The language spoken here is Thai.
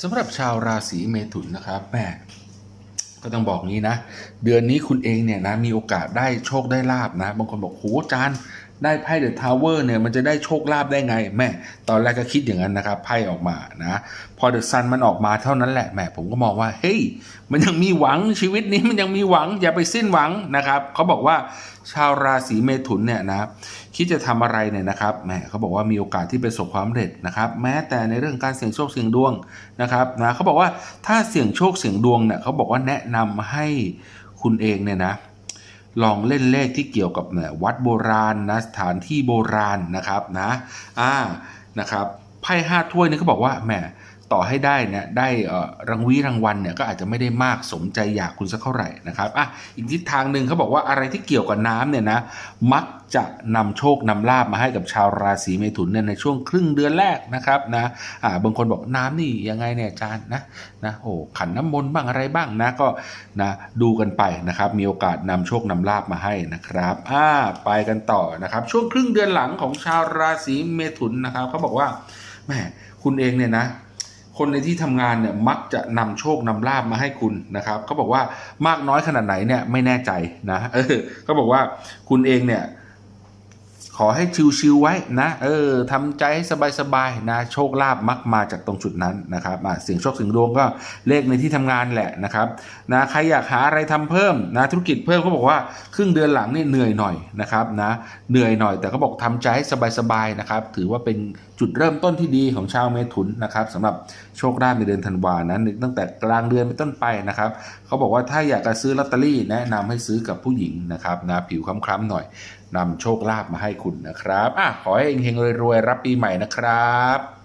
สำหรับชาวราศีเมถุนนะครับแม่ก็ต้องบอกนี้นะ เดือนนี้คุณเองเนี่ยนะมีโอกาสได้โชคได้ลาบนะ บางคนบอกโหจาน ได้ไพ่เดอะทาวเวอร์เนี่ยมันจะได้โชคลาภได้ไงแม่ตอนแรกก็คิดอย่างนั้นนะครับไพ่ออกมานะพอเดอะซันมันออกมาเท่านั้นแหละแม่ผมก็มองว่าเฮ้ยมันยังมีหวังชีวิตนี้มันยังมีหวังอย่าไปสิ้นหวังนะครับเขาบอกว่าชาวราศีเมถุนเนี่ยนะคิดจะทำอะไรเนี่ยนะครับแหมเขาบอกว่ามีโอกาสที่ประสบความสำเร็จนะครับ แม้แต่ในเรื่องการเสี่ยงโชคเสี่ยงดวงนะครับนะเขาบอกว่าถ้าเสี่ยงโชคเสี่ยงดวงเนี่ยเขาบอกว่าแนะนำให้คุณเองเนี่ยนะ ลองเล่นเลขที่เกี่ยวกับเนี่ยวัดโบราณนะสถานที่โบราณนะครับนะอ่านะครับไพ่ห้าถ้วยนี่เขาบอกว่าแหม ต่อให้ได้เนี่ยได้รางวีรางวัลเนี่ยก็อาจจะไม่ได้มากสมใจอยากคุณสักเท่าไหร่นะครับอะอีกทิศทางหนึ่งเขาบอกว่าอะไรที่เกี่ยวกับน้ำเนี่ยนะมักจะนำโชคนำลาบมาให้กับชาวราศีเมถุนเนี่ยในช่วงครึ่งเดือนแรกนะครับนะอ่าบางคนบอกน้ำนี่ยังไงเนี่ยอาจารย์นะนะโอ้ขันน้ำมนต์บ้างอะไรบ้างนะก็นะดูกันไปนะครับ มีโอกาสนำโชคนำลาบมาให้นะครับอ่าไปกันต่อนะครับ ช่วงครึ่งเดือนหลังของชาวราศีเมถุนนะครับเขาบอกว่าแหมคุณเองเนี่ยนะ คนในที่ทำงานเนี่ยมักจะนำโชคนำลาบมาให้คุณนะครับเขาบอกว่ามากน้อยขนาดไหนเนี่ยไม่แน่ใจนะเออเขาบอกว่าคุณเองเนี่ย ขอให้ชิวๆไว้นะ เออทำใจให้สบายๆนะ โชคลาภมักมาจากตรงจุดนั้นนะครับอะเสียงโชคเสียงดวงก็เลขในที่ทำงานแหละนะครับนะใครอยากหาอะไรทำเพิ่มนะธุรกิจเพิ่มเขาบอกว่าครึ่งเดือนหลังนี่เหนื่อยหน่อยนะครับนะเหนื่อยหน่อย แต่เขาบอกทำใจให้สบายๆนะครับถือว่าเป็นจุดเริ่มต้นที่ดีของชาวเมถุนนะครับสำหรับโชคลาภในเดือนธันวานั้นตั้งแต่กลางเดือนเป็นต้นไปนะครับเขาบอกว่าถ้าอยากจะซื้อลอตเตอรี่แนะนำให้ซื้อกับผู้หญิงนะครับนะผิวคล้ำๆหน่อย นำโชคลาภมาให้คุณนะครับอะขอให้เฮงๆรวยๆรับปีใหม่นะครับ